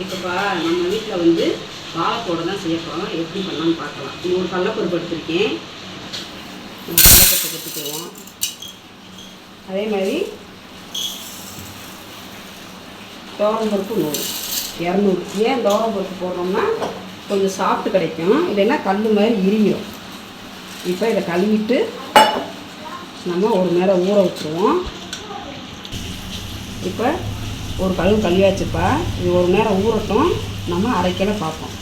இப்போப்பா நம்ம வீட்டில் வந்து வாழைப்பூட தான் செய்ய போகிறோம் எப்படி பண்ணலாம்னு பார்க்கலாம். இது ஒரு கடலப்பருப்பு எடுத்திருக்கேன். இந்த கடலப்பருப்பை கொட்டிக்குவோம் அதே மாதிரி பருப்பு நூறு. இரநூறு. ஏன் பருப்பு போடுறோம்னா கொஞ்சம் சாப்பிட்டு கிடைக்கும். இல்லைன்னா கல் மாதிரி இரியும் இப்போ இதை கழுவிட்டு நம்ம ஒரு நேரம் ஊற வச்சுருவோம். இப்போ ஒரு கழுவு கழுவியாச்சுப்பா. இது ஒரு நேரம் ஊறட்டும். நம்ம அரைக்கலை பார்ப்போம்.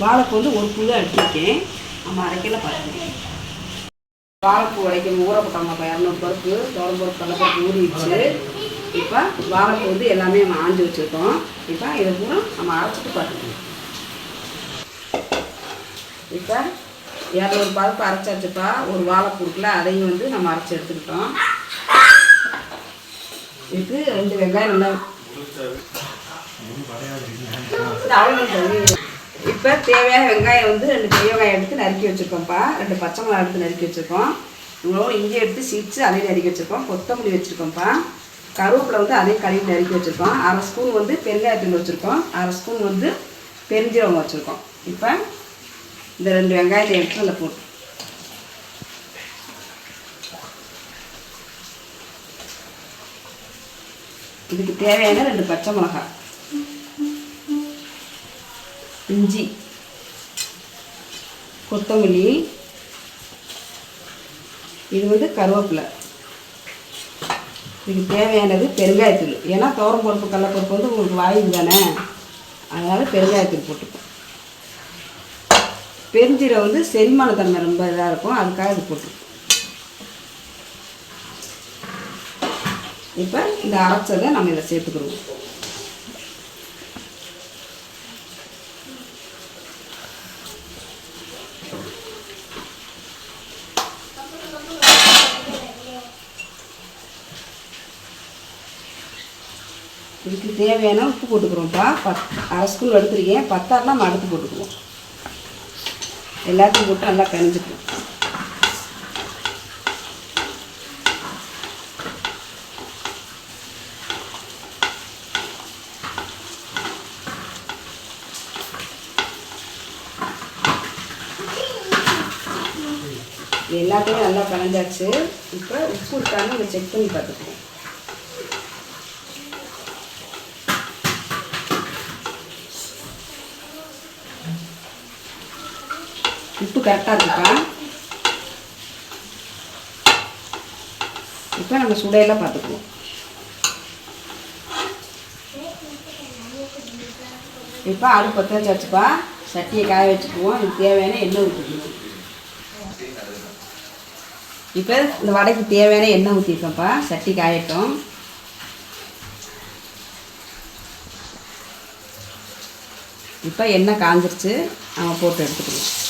வாழைப்பூ வந்து ஒரு புல்லு அடிச்சிருக்கேன் நம்ம அரைக்கலை பார்த்துக்கோம் வாழைப்பூ உடைக்கணும் ஊற போட்டாங்கப்பா இரநூறு பருப்பு தோரம் பருப்பு கடலப்பருப்பு ஊறிடுச்சு. இப்போ வாழைப்பூ வந்து எல்லாமே நம்ம ஆஞ்சு வச்சுருக்கோம். இப்போ இதை பூரா நம்ம அரைச்சிட்டு பார்த்துக்கணும் இப்போ இரநூறு பருப்பு அரைச்சாச்சுப்பா. ஒரு வாழைப்பூ இருக்குல்ல அதையும் வந்து நம்ம அரைச்சி எடுத்துக்கிட்டோம். இதுக்கு ரெண்டு வெங்காயம் நல்லா இப்போ தேவையான வெங்காயம் வந்து ரெண்டு பெரிய வெங்காயம் எடுத்து நறுக்கி வச்சுருக்கோம்ப்பா. ரெண்டு பச்சை மிளகா எடுத்து நறுக்கி வச்சுருக்கோம். இவ்வளோ இஞ்சி எடுத்து சீச்சு அதையும் நறுக்கி வச்சுருக்கோம். கொத்தமல்லி வச்சுருக்கோம்ப்பா. கருவேப்பிலை வந்து அதையும் கழுவி நறுக்கி வச்சுருக்கோம். அரை ஸ்பூன் வந்து பெருங்காயத்தூள் வச்சுருக்கோம். அரை ஸ்பூன் வந்து பெருஞ்சீரகம் வச்சுருக்கோம். இப்போ இந்த ரெண்டு வெங்காயத்தை எடுத்து அதில் போட்டு இதுக்கு தேவையான ரெண்டு பச்சை மிளகாய் இஞ்சி. கொத்தமல்லி. இது வந்து கருவேப்பிலை. இதுக்கு தேவையானது பெருங்காயத்தூள். ஏன்னா தோரம் பருப்பு கடலப்பருப்பு வந்து உங்களுக்கு வாயு தானே. அதனால் பெருங்காயத்தூள் போட்டுப்போம். பெருஞ்சீரை வந்து செரிமான தன்மை ரொம்ப இதாக இருக்கும். அதுக்காக இது போட்டுருப்போம் இப்போ இந்த அரைச்சதை நம்ம இதை சேர்த்துக்கிடுவோம் இதுக்கு தேவையான உப்பு போட்டுக்கிறோம்ப்பா. பத் அரை ஸ்பூன் எடுத்துருக்கேன். பத்தாறுலாம் நம்ம அடுத்து போட்டுக்குவோம். எல்லாத்தையும் போட்டு நல்லா கணிஞ்சுக்குவோம் இது எல்லாத்தையும் நல்லா கலந்தாச்சு. இப்போ உப்பு இருக்கான்னு நம்ம செக் பண்ணி பார்த்துக்குவோம் உப்பு கரெக்டாக இருக்குப்பா இப்போ நம்ம சுடையெல்லாம் பார்த்துக்குவோம். இப்போ அடுப்பு பற்ற சட்டியை காய வச்சுக்குவோம். இது தேவையான எண்ணெய் ஊற்றிக்கணும் இப்போ இந்த வடைக்கு தேவையான எண்ணெய் ஊற்றிருக்கப்பா சட்டி காயட்டும். இப்போ எண்ணெய் காஞ்சிருச்சு. நம்ம போட்டு எடுத்துக்கலாம்.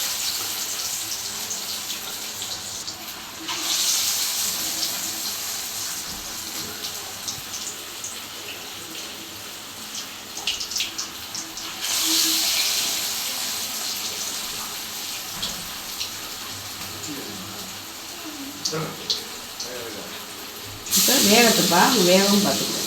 இப்போ வேகத்துப்பா வேகம் பார்த்துக்குவோம்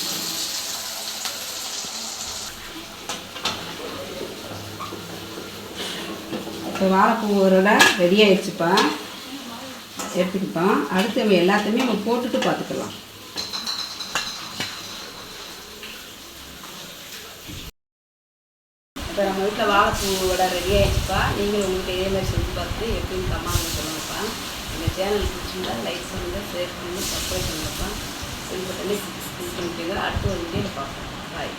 இப்போ வாழைப்பூ உருளை ரெடி ஆயிடுச்சுப்பா. எடுத்துக்கிட்டோம். அடுத்து நம்ம எல்லாத்தையுமே நம்ம போட்டுட்டு பார்த்துக்கலாம். இப்போ நம்ம வீட்டில் வாழைப்பூ வடை ரெடி ஆயிடுச்சுப்பா. நீங்களும் உங்களுக்கு இதே மாதிரி செஞ்சு பார்த்து எப்படின்னு கம்மாங்க சொல்லுங்கப்பா எங்கள் சேனல் பிடிச்சிருந்தா லைக் பண்ணுங்கள் ஷேர் பண்ணுங்கள் சப்ஸ்கிரைப் பண்ணுங்கப்பா செல் பட்டனே கிளிக் பண்ணிக்கோங்க அடுத்த ஒரு வீடியோவில் பார்ப்போம். பாய்